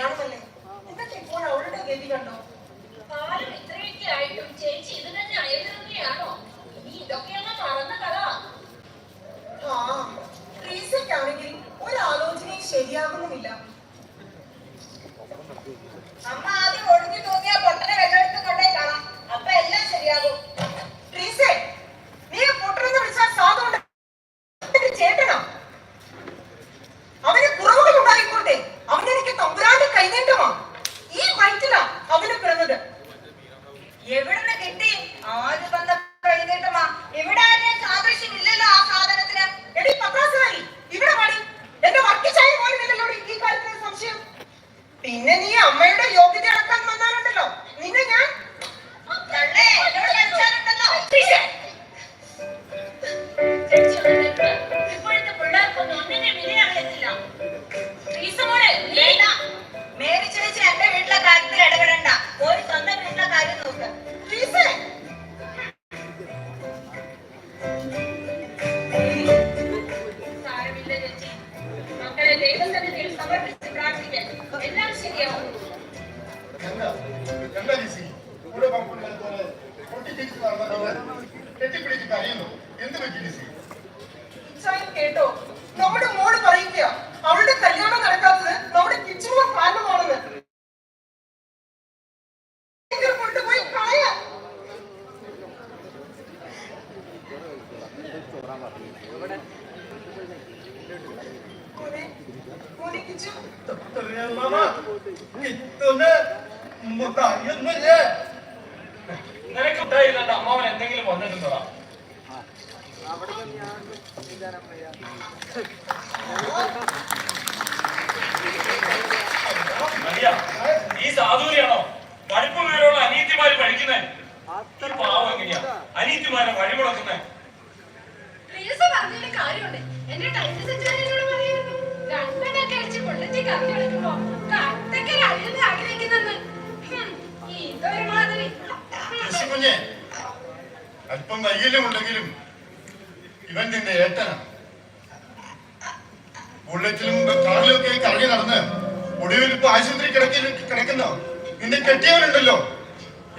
జ్ఞానం లేదు കേട്ടോ? നമ്മുടെ മോൾ പറയുക അവളുടെ കല്യാണം നടക്കാത്തത് നമ്മുടെ കിച്ചുമ കാരണമാണെന്ന് കൊണ്ടുപോയി കളയാ. മോനെ, മോനെ കിച്ചു നിനക്ക് ഉണ്ടായില്ലാണ്ട് അമ്മാവൻ എന്തെങ്കിലും വന്നിട്ടുണ്ടോ? മതിയ ഈ സാധൂരിയാണോ പഠിപ്പ് വിവരമുള്ള അനീതിമാര് പഠിക്കുന്നേ? ഈ പാവം എങ്ങനെയാ? അനീതിമാരെ വഴി മുടക്കുന്നേ? അല്പം കയ്യിലും എന്റെ ഇവൻ നിന്റെ ഏട്ടനാണ് ബുള്ളറ്റിലും കാറിലും ഒക്കെ കറങ്ങി നടന്ന്. ഒടുവിൽ ഇപ്പൊ ആശുപത്രി കിടക്കി കിടക്കുന്ന? നിന്നെ കെട്ടിയവനുണ്ടല്ലോ.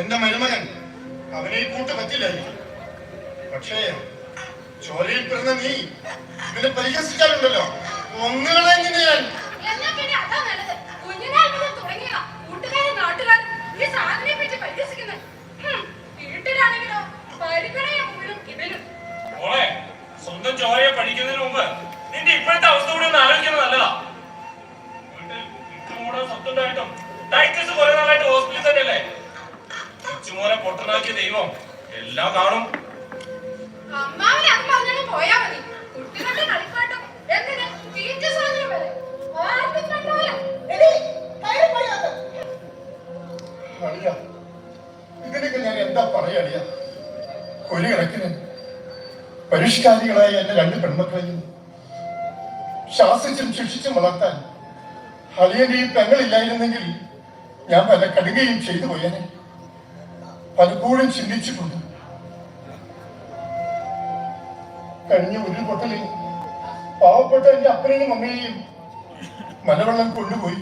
എന്റെ മരുമകൻ. അവനെ കൂട്ട് പറ്റില്ലായിരിക്കും. പക്ഷേ ചോരയിൽ പിറന്ന നീ ഇവനെ പരിഹസിച്ചാലുണ്ടല്ലോ ഒന്നുകളെ ഞാൻ അളിയ ഇതിനൊക്കെ ഞാൻ എന്താ പറയാ അളിയ? ഒരു കണക്കിന് പരിഷ്കാരികളായ എന്റെ രണ്ട് പെൺമക്കളെയും ശാസിച്ചും ശിക്ഷിച്ചും വളർത്താൻ അളിയന്റെ ഈ പെങ്ങളില്ലായിരുന്നെങ്കിൽ ഞാൻ പല കടുകയും ചെയ്തു പോയേനെ. പലപ്പോഴും ചിന്തിച്ചിട്ടുണ്ട്. കഴിഞ്ഞ ഉരുൾപൊട്ടലിൽ പാവപ്പെട്ട എന്റെ അപ്പനെയും അമ്മയെയും മലവെള്ളം കൊണ്ടുപോയി.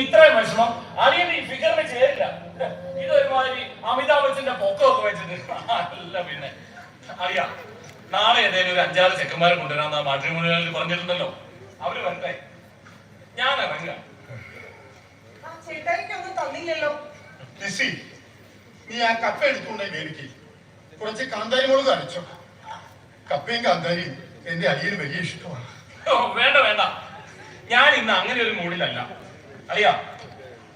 ഇത്രയും വിഷമം അളിയന്റെ ഈ ഫിഗറിന് ചേരില്ല. ഇതൊരുമാതിരി അമിതാഭ് ബച്ചന്റെ പൊക്കമൊക്കെ വെച്ചിട്ട്. അല്ല പിന്നെ. അറിയാ നാളെ ഏതെങ്കിലും ഒരു അഞ്ചാറ് ചെക്കന്മാരെ കൊണ്ടുവരാന്ന് മാട്രിമോണികളിൽ പറഞ്ഞിട്ടുണ്ടല്ലോ. അവർ വരട്ടെ. ഞാൻ ഇറങ്ങാം. ആ ചേട്ടായിക്കൊന്നും തന്നില്ലല്ലോ. ലിസി നീ ആ കപ്പ എടുത്തുകൊണ്ടേ വേവിക്ക് കുറച്ച് കാന്താരി മുളക് അരച്ചോ. കപ്പയും കാന്താരിയും എന്റെ അരിയന് വലിയ ഇഷ്ടമാണ്. വേണ്ട വേണ്ട. ഞാൻ ഇന്ന് അങ്ങനെ ഒരു മൂഡിലല്ല. അലിയ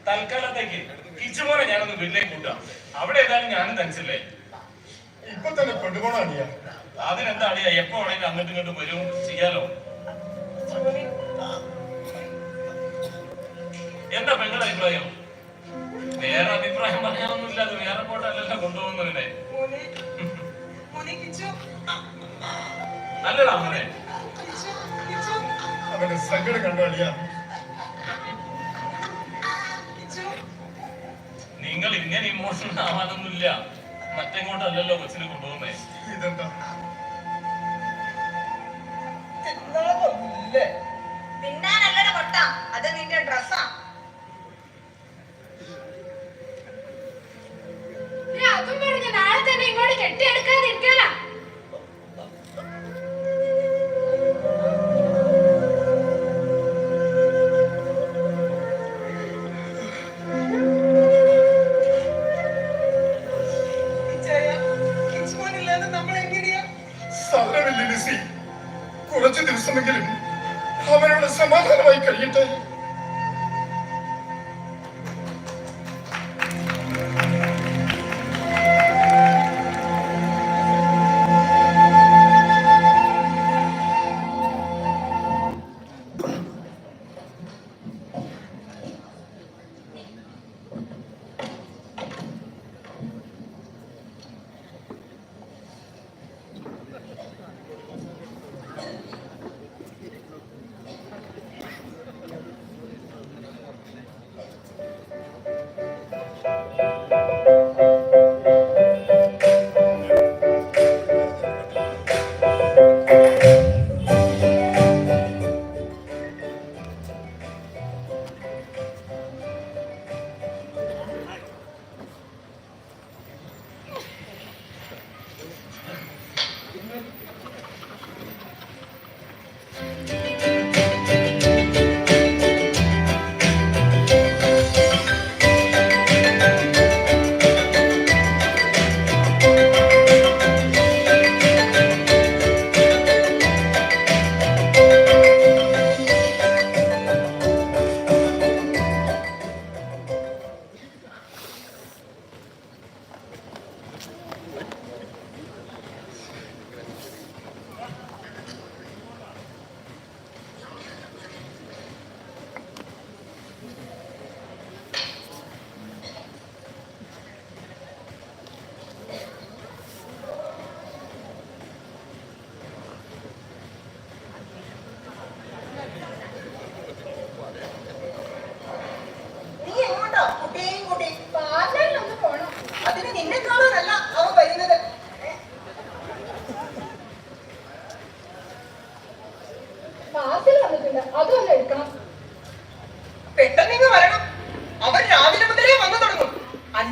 തൽക്കാലത്തേക്ക് കിച്ചുമോനെ ഞാനൊന്ന് വീട്ടിലേക്ക് കൂട്ടാം അവിടെ ഏതായാലും ഞാനും തനിച്ചല്ലേ? ഇപ്പൊ തന്നെ കൊണ്ടുപോകണം അലിയ അതിനെന്താ അറിയാ എപ്പോ വേണമെങ്കിലും അങ്ങോട്ടും ഇങ്ങോട്ടും വരും ചെയ്യാലോ? എന്താ പെങ്ങളുടെ അഭിപ്രായം? വേറെ അഭിപ്രായം പറയാനൊന്നുമില്ല അത് വേറെ പോട്ടല്ലല്ലോ കൊണ്ടുപോകുന്നതിനെ. മോനെ മോനെ അല്ലടാ കിച്ചു അവന്റെ സങ്കടം കണ്ടു കിച്ചു. നിങ്ങൾ ഇങ്ങനെ ഇമോഷണൽ ആവാനൊന്നുമില്ല. മറ്റെങ്ങോട്ടല്ലല്ലോ കൊച്ചിനെ കൊണ്ടുപോകുന്നേ. ഇതെന്താ? Homem, essa mata não acredita.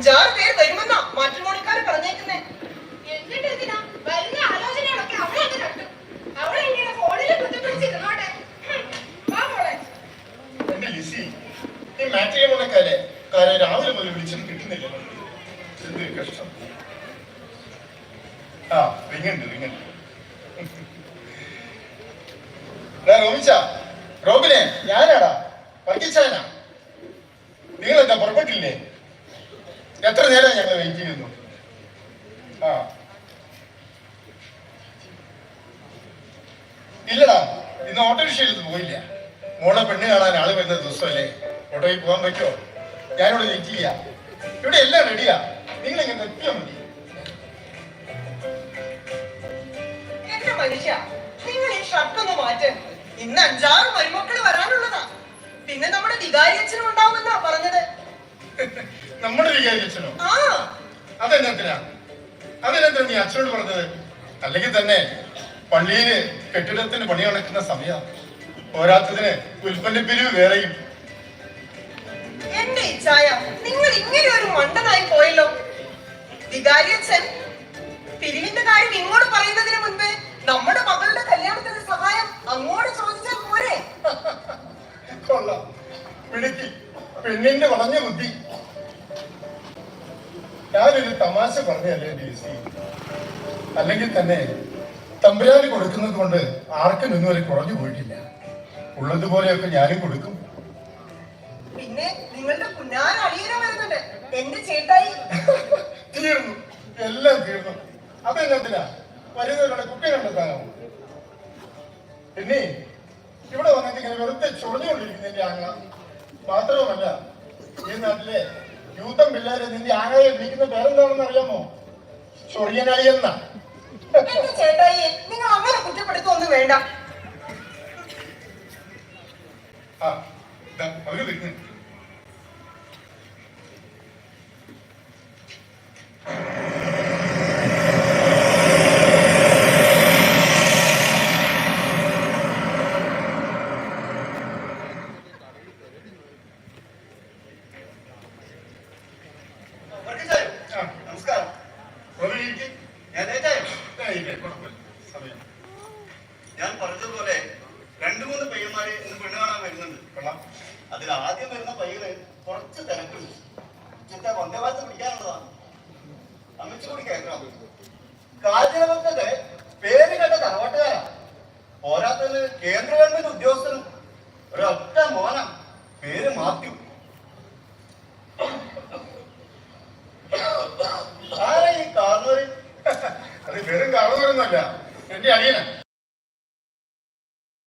അഞ്ചാറ് പേര് വരുമെന്നാ മാട്രിമോണിക്കാര് പറഞ്ഞേക്കുന്നേ. എന്നിട്ട് എന്തിനാ വരുന്ന ആലോചനകളൊക്കെ അവളത് കണ്ടു അവളെങ്ങനെ ഫോണിൽ കുത്തിപ്പിടിച്ചിരുന്നോട്ടെ. എന്റെ ലിസി ഈ മാട്രിമോണിക്കാരെ കാരെ രാവിലെ മുതൽ വിളിച്ചിട്ട് കിട്ടുന്നില്ല. എന്ത് കഷ്ടം. ആ റിങ്ങുണ്ട് റിങ്ങുണ്ട്. റോമിച്ച. റോബിനെ ഞാനാടാ. വർഗിച്ചാനാ നിങ്ങൾ എന്താ പുറപ്പെട്ടില്ലേ? എത്ര നേരം ഞങ്ങൾ വെയിറ്റ് ചെയ്യുന്നു? ആ. ഇല്ലടാ ഇന്ന് ഓട്ടോറിക്ഷയിൽ പോയില്ല. മോളെ പെണ്ണ് കാണാൻ ആൾ വരുന്ന ദിവസമല്ലേ? ഓട്ടോയിൽ പോകാൻ പറ്റുമോ? ഞാനിവിടെ വെയിറ്റ് ചെയ്യാം. ഇവിടെ എല്ലാം റെഡിയാ നിങ്ങൾ ഇങ്ങനെ എത്തിയാൽ മതി. മനുഷ്യ നിങ്ങൾ ഈ ഷർട്ട് ഒന്ന് ഇന്ന് അഞ്ചാറ് മരുമക്കൾ വരാനുള്ളതാ. പിന്നെ നമ്മുടെ വികാരി അച്ഛനും ഉണ്ടാവുമെന്നാ പറഞ്ഞത്. നമ്മുടെ വികാരി ആ. അതെന്നത്തിനാ അതെന്നത്തിനാ നീ അച്ഛനോട് പറഞ്ഞത്? അല്ലെങ്കിൽ തന്നെ പള്ളിയിൽ കെട്ടിടത്തിന് പണി നടക്കുന്ന സമയ. പോരാത്തതിന് ഉൽപ്പന്നപ്പിരിവ് വേറെയും. എന്റെ ഇച്ഛായ നിങ്ങൾ ഇങ്ങനെ ഒരു മണ്ടനായി പോയല്ലോ. വികാരി അച്ഛൻ പിരിവിന്റെ കാര്യം ഇങ്ങോട്ട് പറയുന്നതിന് മുൻപേ നമ്മുടെ മകളുടെ കല്യാണത്തിന് സഹായം അങ്ങോട്ട് ചോദിച്ചാൽ പോരെ. കൊള്ളാം. പിടിക്ക് പെണ്ണിന്റെ വളഞ്ഞ ബുദ്ധി. ഞാനൊരു തമാശ പറഞ്ഞല്ലേ ഡി സി? അല്ലെങ്കിൽ തന്നെ തമ്പുരാന് കൊടുക്കുന്നത് കൊണ്ട് ആർക്കും ഇന്നുവരെ കുറഞ്ഞു പോയിട്ടില്ല. ഉള്ളതുപോലെയൊക്കെ ഞാനും കൊടുക്കും. പിന്നെ നിങ്ങളുടെ വരുന്നുണ്ട്. കൂടി കേൾക്കണം. കാഞ്ഞിരമക്കത്തെ പേര് കേട്ട തറവാട്ടുകാരാ. പോരാത്തത് കേന്ദ്ര ഗവൺമെന്റ് ഉദ്യോഗസ്ഥനും ഒരൊറ്റ പേര് മാത്യു. ആരാ ഈ കാർന്നൂര് അത് വെറും കാണുന്നവരൊന്നുമല്ല. എന്റെ അനിയനാ.